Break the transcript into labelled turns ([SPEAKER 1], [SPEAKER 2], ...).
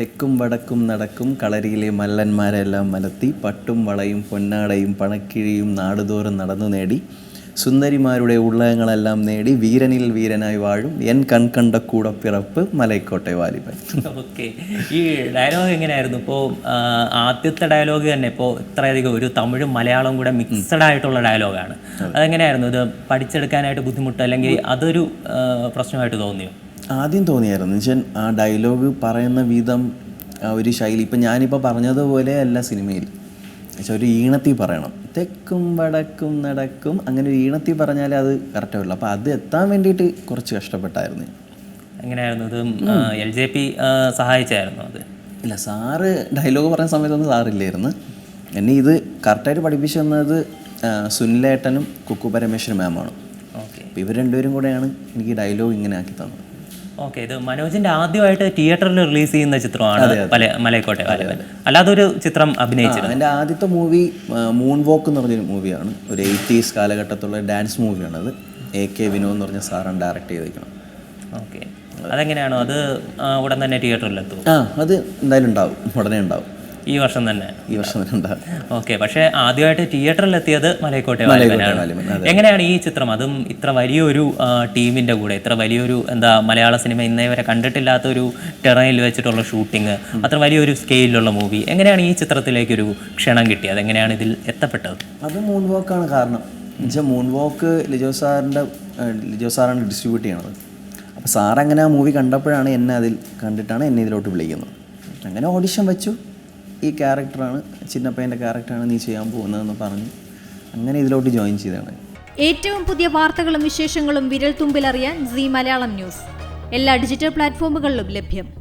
[SPEAKER 1] തെക്കും വടക്കും നടക്കും കളരിയിലെ മല്ലന്മാരെല്ലാം മലത്തി പട്ടും വളയും പൊന്നാടയും പണക്കിഴിയും നാടുതോറും നടന്നു നേടി. സുന്ദരിമാരുടെ ഉള്ളകങ്ങളെല്ലാം നേടി വീരനിൽ വീരനായി വാഴും. എൻ കൺകണ്ട കൂടപ്പിറപ്പ് മലൈക്കോട്ടെ വാലിബൻ.
[SPEAKER 2] ഓക്കെ. ഈ ഡയലോഗ് എങ്ങനെയായിരുന്നു? ഇപ്പോൾ ആദ്യത്തെ ഡയലോഗ് തന്നെ ഇപ്പോൾ ഇത്രയധികം ഒരു തമിഴും മലയാളവും കൂടെ മിക്സഡ് ആയിട്ടുള്ള ഡയലോഗാണ്. അതെങ്ങനെയായിരുന്നു? ഇത് പഠിച്ചെടുക്കാനായിട്ട് ബുദ്ധിമുട്ട് അല്ലെങ്കിൽ അതൊരു പ്രശ്നമായിട്ട് തോന്നിയോ?
[SPEAKER 1] ആദ്യം തോന്നിയായിരുന്നു. വെച്ചാൽ ആ ഡയലോഗ് പറയുന്ന വിധം ആ ഒരു ശൈലി ഇപ്പം ഞാനിപ്പോൾ പറഞ്ഞതുപോലെ അല്ല സിനിമയിൽ. വെച്ചാൽ ഒരു ഈണത്തിൽ പറയണം. തെക്കും വടക്കും നടക്കും അങ്ങനെ ഒരു ഈണത്തിൽ പറഞ്ഞാലേ അത് കറക്റ്റ് ആവുള്ളൂ. അപ്പോൾ അത് എത്താൻ വേണ്ടിയിട്ട് കുറച്ച് കഷ്ടപ്പെട്ടായിരുന്നു
[SPEAKER 2] എങ്ങനെയായിരുന്നു ഇത്? എൽ ജെ പി സഹായിച്ചായിരുന്നു അത്?
[SPEAKER 1] ഇല്ല സാറ് ഡയലോഗ് പറയുന്ന സമയത്തൊന്നും സാറില്ലായിരുന്നു. എന്നെ ഇത് കറക്റ്റായിട്ട് പഠിപ്പിച്ചു തന്നത് സുനിലേട്ടനും കുക്കു പരമേശ്വരൻ മാമാണ്
[SPEAKER 2] ഓക്കെ.
[SPEAKER 1] അപ്പോൾ ഇവർ രണ്ടുപേരും കൂടെയാണ് എനിക്ക് ഡയലോഗ് ഇങ്ങനെ ആക്കി തന്നത്.
[SPEAKER 2] ഓക്കെ ഇത് മനോജിന്റെ ആദ്യമായിട്ട് തിയേറ്ററിൽ റിലീസ് ചെയ്യുന്ന ചിത്രമാണ് മല മലയക്കോട്ടെ അല്ലാതെ ഒരു ചിത്രം അഭിനയിച്ചിരുന്നു.
[SPEAKER 1] എന്റെ ആദ്യത്തെ മൂവി മൂൺ വോക്ക് എന്ന് പറഞ്ഞൊരു മൂവിയാണ് ഒരു എയ്റ്റീസ് കാലഘട്ടത്തിലുള്ള ഡാൻസ് മൂവിയാണത് എ കെ വിനോദ് എന്ന് പറഞ്ഞ സാറാണ് ഡയറക്റ്റ് ചെയ്തിരിക്കണം
[SPEAKER 2] ഓക്കെ അതെങ്ങനെയാണോ? അത് ഉടൻ തന്നെ തിയേറ്ററിലെത്തും
[SPEAKER 1] ആ അത് എന്തായാലും ഉണ്ടാവും. ഉടനെ ഉണ്ടാവും.
[SPEAKER 2] ഈ വർഷം തന്നെ.
[SPEAKER 1] ഈ വർഷം തന്നെ
[SPEAKER 2] ഓക്കെ പക്ഷേ ആദ്യമായിട്ട് തിയേറ്ററിൽ എത്തിയത് മലയക്കോട്ടെ. എങ്ങനെയാണ് ഈ ചിത്രം? അതും ഇത്ര വലിയൊരു ടീമിന്റെ കൂടെ ഇത്ര വലിയൊരു എന്താ മലയാള സിനിമ ഇന്നേ വരെ കണ്ടിട്ടില്ലാത്ത ഒരു ടെറയിൽ വെച്ചിട്ടുള്ള ഷൂട്ടിങ് അത്ര വലിയൊരു സ്കെയിലുള്ള മൂവി എങ്ങനെയാണ് ഈ ചിത്രത്തിലേക്ക് ഒരു ക്ഷണം കിട്ടിയത്? എങ്ങനെയാണ് ഇതിൽ എത്തപ്പെട്ടത്?
[SPEAKER 1] അത് മൂൺ വോക്കാണ് കാരണം. എന്നുവെച്ചാൽ മൂൺ വോക്ക് ലിജോ സാറിന്റെ ലിജോ സാറാണ് ഡിസ്ട്രിബ്യൂട്ട് ചെയ്യണത്. അപ്പോൾ സാറങ്ങനെ ആ മൂവി കണ്ടപ്പോഴാണ് എന്നെ അതിൽ കണ്ടിട്ടാണ് എന്നെ ഇതിലോട്ട് വിളിക്കുന്നത്. അങ്ങനെ ഓഡിഷൻ വെച്ചു. ഈ ക്യാരക്ടറാണ് ചിന്നപ്പയ്യന്റെ ക്യാരക്ടറാണ് നീ ചെയ്യാൻ പോകുന്നതെന്ന് പറഞ്ഞു അങ്ങനെ ഇതിലോട്ട് ജോയിൻ ചെയ്തതാണ്.
[SPEAKER 3] ഏറ്റവും പുതിയ വാർത്തകളും വിശേഷങ്ങളും വിരൽ തുമ്പിലറിയാൻ സി മലയാളം ന്യൂസ്. എല്ലാ ഡിജിറ്റൽ പ്ലാറ്റ്ഫോമുകളിലും ലഭ്യം.